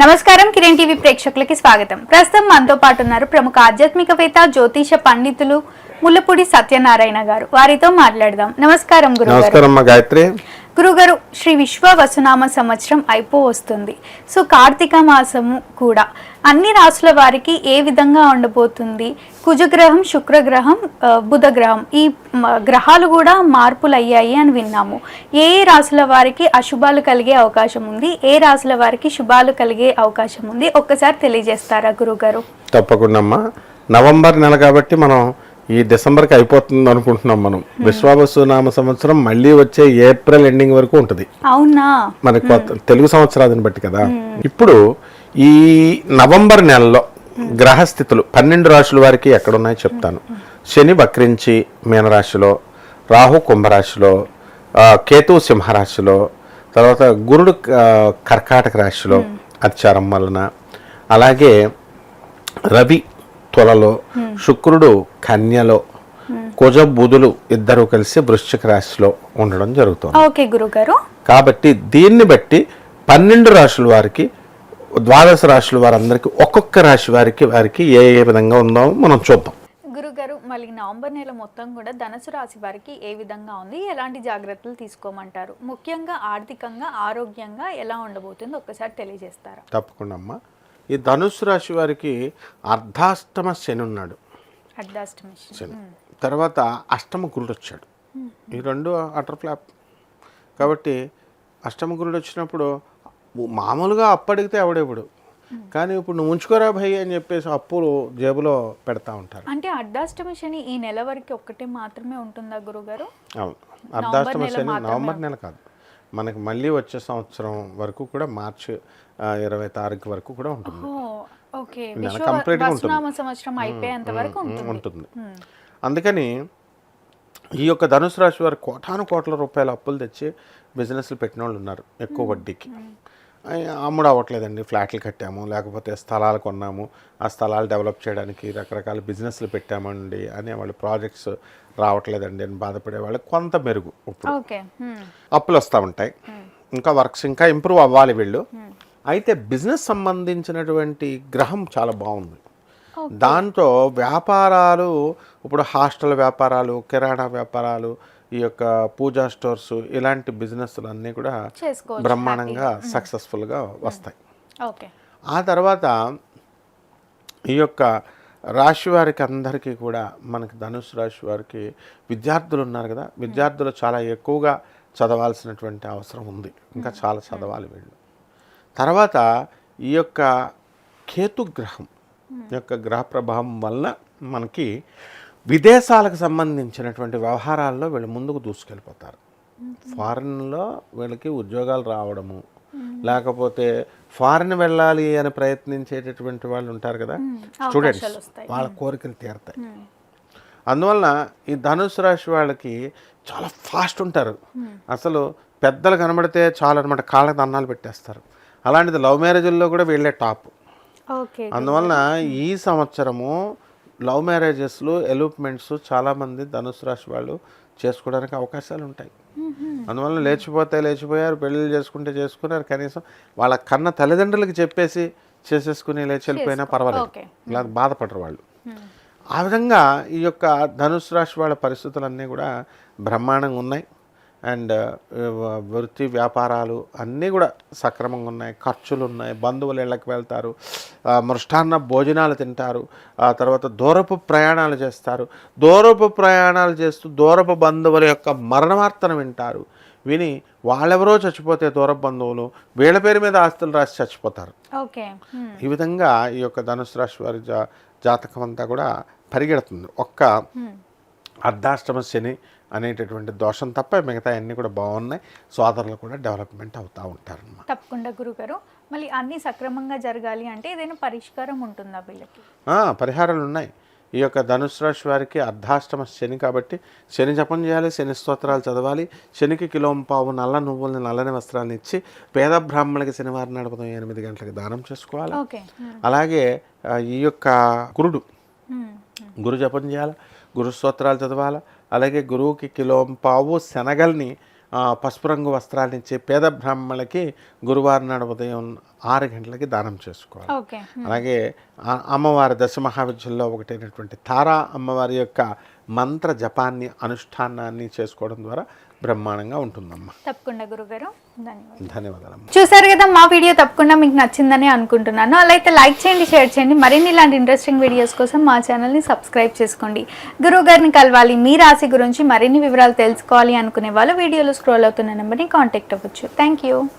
నమస్కారం కిరణ్ టీవీ ప్రేక్షకులకి స్వాగతం. ప్రస్తుతం మనతో పాటు ఉన్నారు ప్రముఖ ఆధ్యాత్మికవేత్త జ్యోతిష పండితులు ముల్లపూడి సత్యనారాయణ గారు. వారితో మాట్లాడదాం. నమస్కారం గురుగారు. నమస్కారం గాయత్రి. గురుగారు శ్రీ విశ్వ వసునామ సంవత్సరం అయిపో వస్తుంది సో కార్తీక మాసము కూడా అన్ని రాసుల వారికి ఏ విధంగా ఉండబోతుంది? కుజగ్రహం శుక్రగ్రహం బుధగ్రహం ఈ గ్రహాలు కూడా మార్పులు అయ్యాయి అని విన్నాము. ఏ ఏ రాసుల వారికి అశుభాలు కలిగే అవకాశం ఉంది? ఏ రాసుల వారికి శుభాలు కలిగే అవకాశం ఉంది? ఒక్కసారి తెలియజేస్తారా గురుగారు? తప్పకుండా నవంబర్ నెల కాబట్టి మనం ఈ డిసెంబర్కి అయిపోతుంది అనుకుంటున్నాం మనం. విశ్వావసు నామ సంవత్సరం మళ్ళీ వచ్చే ఏప్రిల్ ఎండింగ్ వరకు ఉంటుంది. అవునా? మన కొత్త తెలుగు సంవత్సరాన్ని బట్టి కదా. ఇప్పుడు ఈ నవంబర్ నెలలో గ్రహస్థితులు పన్నెండు రాశుల వారికి ఎక్కడున్నాయో చెప్తాను. శని వక్రించి మీనరాశిలో రాహు కుంభరాశిలో ఆ, కేతువు సింహరాశిలో తర్వాత గురుడు కర్కాటక రాశిలో అతిచారం వలన అలాగే రవి తులలో శుక్రుడు కన్యలో కుజ బుధులు ఇద్దరు కలిసి వృశ్చిక రాశిలో ఉండడం జరుగుతుంది. ఓకే గురుగారు. కాబట్టి దీన్ని బట్టి పన్నెండు రాశుల వారికి ద్వాదశ రాశుల వారందరికీ ఒక్కొక్క రాశి వారికి వారికి ఏ ఏ విధంగా ఉందో మనం చూద్దాం. గురుగారు మళ్ళీ నవంబర్ నెల మొత్తం కూడా ధనుసు రాశి వారికి ఏ విధంగా ఉంది ఎలాంటి జాగ్రత్తలు తీసుకోమంటారు? ముఖ్యంగా ఆర్థికంగా ఆరోగ్యంగా ఎలా ఉండబోతుందో ఒక్కసారి తెలియజేస్తారా? తప్పకుండా అమ్మా. ఈ ధనుసు రాశి వారికి అర్ధాష్టమ శని ఉన్నాడు. శని. తర్వాత అష్టమ గురుడు వచ్చాడు. ఈ రెండు అటర్ ఫ్లాప్. కాబట్టి అష్టమ గురుడు వచ్చినప్పుడు మామూలుగా అప్పు అడిగితే ఎవడెప్పుడు కానీ ఇప్పుడు నువ్వు ఉంచుకోరా భయ్ అని చెప్పేసి అప్పులు జేబులో పెడతా ఉంటారు. అంటే అర్ధాష్టమి శని ఈ నెల వరకు ఒక్కటే మాత్రమే ఉంటుందా గురుగారు? అవును. అర్ధాష్టమ శని నవంబర్ నెల కాదు. మనకి మళ్ళీ వచ్చే సంవత్సరం వరకు కూడా మార్చి ఇరవై తారీఖు వరకు కూడా ఉంటుంది. Oh okay. నెల విశ్వ complete గా ఉంటుంది. ఉంటుంది. అందుకని ఈ యొక్క ధనుసు రాశి వారు కోటాను కోట్ల రూపాయల అప్పులు తెచ్చి బిజినెస్లు పెట్టిన వాళ్ళు ఉన్నారు ఎక్కువ వడ్డీకి. అమ్ముడు అవ్వట్లేదండి. ఫ్లాట్లు కట్టాము లేకపోతే స్థలాలు కొన్నాము. ఆ స్థలాలు డెవలప్ చేయడానికి రకరకాల బిజినెస్లు పెట్టామండి అనే వాళ్ళు ప్రాజెక్ట్స్ రావట్లేదండి అని బాధపడే వాళ్ళు కొంత మెరుగు ఇప్పుడు. అప్పులు వస్తూ ఉంటాయి. ఇంకా వర్క్స్ ఇంకా ఇంప్రూవ్ అవ్వాలి వీళ్ళు. అయితే బిజినెస్ సంబంధించినటువంటి గ్రహం చాలా బాగుంది. దాంతో వ్యాపారాలు ఇప్పుడు హాస్టల్ వ్యాపారాలు కిరాణా వ్యాపారాలు ఈ యొక్క పూజా స్టోర్స్ ఇలాంటి బిజినెస్లు అన్నీ కూడా బ్రహ్మాండంగా సక్సెస్ఫుల్గా వస్తాయి. ఆ తర్వాత ఈ యొక్క రాశి వారికి అందరికీ కూడా మనకి ధనుసు రాశి వారికి విద్యార్థులు ఉన్నారు కదా విద్యార్థులు చాలా ఎక్కువగా చదవాల్సినటువంటి అవసరం ఉంది. ఇంకా చాలా చదవాలి వీళ్ళు. తర్వాత ఈ యొక్క కేతుగ్రహం ఈ యొక్క గ్రహ ప్రభావం వల్ల మనకి విదేశాలకు సంబంధించినటువంటి వ్యవహారాల్లో వీళ్ళు ముందుకు దూసుకెళ్ళిపోతారు. ఫారిన్లో వీళ్ళకి ఉద్యోగాలు రావడము లేకపోతే ఫారిన్ వెళ్ళాలి అని ప్రయత్నించేటటువంటి వాళ్ళు ఉంటారు కదా? స్టూడెంట్స్. వాళ్ళ కోరికలు తీరతాయి. అందువలన ఈ ధనుసు రాశి వాళ్ళకి చాలా ఫాస్ట్ ఉంటారు. అసలు పెద్దలు కనబడితే చాలు అనమాట కాళ్ళకి దన్నాలు పెట్టేస్తారు. అలాంటిది లవ్ మ్యారేజ్ల్లో కూడా వీళ్ళే టాప్. అందువలన ఈ సంవత్సరము లవ్ మ్యారేజెస్లు ఎలూప్మెంట్స్ చాలామంది ధనుసు రాశి వాళ్ళు చేసుకోవడానికి అవకాశాలు ఉంటాయి. అందువలన లేచిపోతే లేచిపోయారు పెళ్ళిళ్ళు చేసుకుంటే చేసుకున్నారు కనీసం వాళ్ళ కన్న తల్లిదండ్రులకి చెప్పేసి చేసేసుకుని లేచి వెళ్ళిపోయినా పర్వాలేదు. ఇలా బాధపడరు వాళ్ళు. ఆ విధంగా ఈ యొక్క ధనుసు రాశి వాళ్ళ పరిస్థితులన్నీ కూడా బ్రహ్మాండంగా ఉన్నాయి. అండ్ వృత్తి వ్యాపారాలు అన్నీ కూడా సక్రమంగా ఉన్నాయి. ఖర్చులు ఉన్నాయి. బంధువుల ఇళ్ళకి వెళ్తారు. మృష్టాన్న భోజనాలు తింటారు. ఆ తర్వాత దూరపు ప్రయాణాలు చేస్తారు. దూరపు ప్రయాణాలు చేస్తూ దూరపు బంధువుల యొక్క మరణవార్తను వింటారు. విని వాళ్ళెవరో చచ్చిపోతే దూరపు బంధువులు వీళ్ళ పేరు మీద ఆస్తులు రాసి చచ్చిపోతారు. ఈ విధంగా ఈ యొక్క ధనుసు రాశి వారి జా జాతకం అంతా కూడా పరిగెడుతుంది. ఒక్క అర్ధాష్టమ శని అనేటటువంటి దోషం తప్ప మిగతా అన్నీ కూడా బాగున్నాయి. సోదరులు కూడా డెవలప్మెంట్ అవుతూ ఉంటారన్నమాట. తప్పకుండా గురుగారు. మళ్ళీ అన్ని సక్రమంగా జరగాలి అంటే ఏదైనా పరిష్కారం ఉంటుందా వీళ్ళకి? పరిహారాలు ఉన్నాయి. ఈ యొక్క ధనుసు రాశి వారికి అర్ధాష్టమ శని కాబట్టి శని జపం చేయాలి శని స్తోత్రాలు చదవాలి. శనికి కిలో పావు నల్ల నువ్వుల్ని నల్లని వస్త్రాలను ఇచ్చి పేద బ్రాహ్మణులకి శనివారం నడుపుతాం ఎనిమిది గంటలకు దానం చేసుకోవాలి. అలాగే ఈ యొక్క గురుడు. గురు జపం చేయాలి. గురు స్తోత్రాలు చదవాలి? అలాగే గురువుకి కిలో పావు శనగల్ని పసుపు రంగు వస్త్రాలు ఇచ్చే పేద బ్రాహ్మణులకి గురువారం నాడు ఉదయం ఆరు గంటలకి దానం చేసుకోవాలి. అలాగే అమ్మవారి దశ మహావిద్యల్లో ఒకటైనటువంటి తారా అమ్మవారి యొక్క మంత్ర జపాన్ని అనుష్ఠానాన్ని చేసుకోవడం ద్వారా బ్రహ్మాండంగా ఉంటుందమ్మా. తప్పకుండా గురుగారు. ధన్యవాదాలు. ధన్యవాదాలు చూసారు కదా మా వీడియో తప్పకుండా మీకు నచ్చిందని అనుకుంటున్నాను. అలా అయితే లైక్ చేయండి షేర్ చేయండి. మరిన్ని ఇలాంటి ఇంట్రెస్టింగ్ వీడియోస్ కోసం మా ఛానల్ని సబ్స్క్రైబ్ చేసుకోండి. గురువు గారిని కలవాలి మీ రాశి గురించి మరిన్ని వివరాలు తెలుసుకోవాలి అనుకునే వాళ్ళు వీడియోలో స్క్రోల్ అవుతున్న నెంబర్ని కాంటాక్ట్ అవ్వచ్చు. Thank you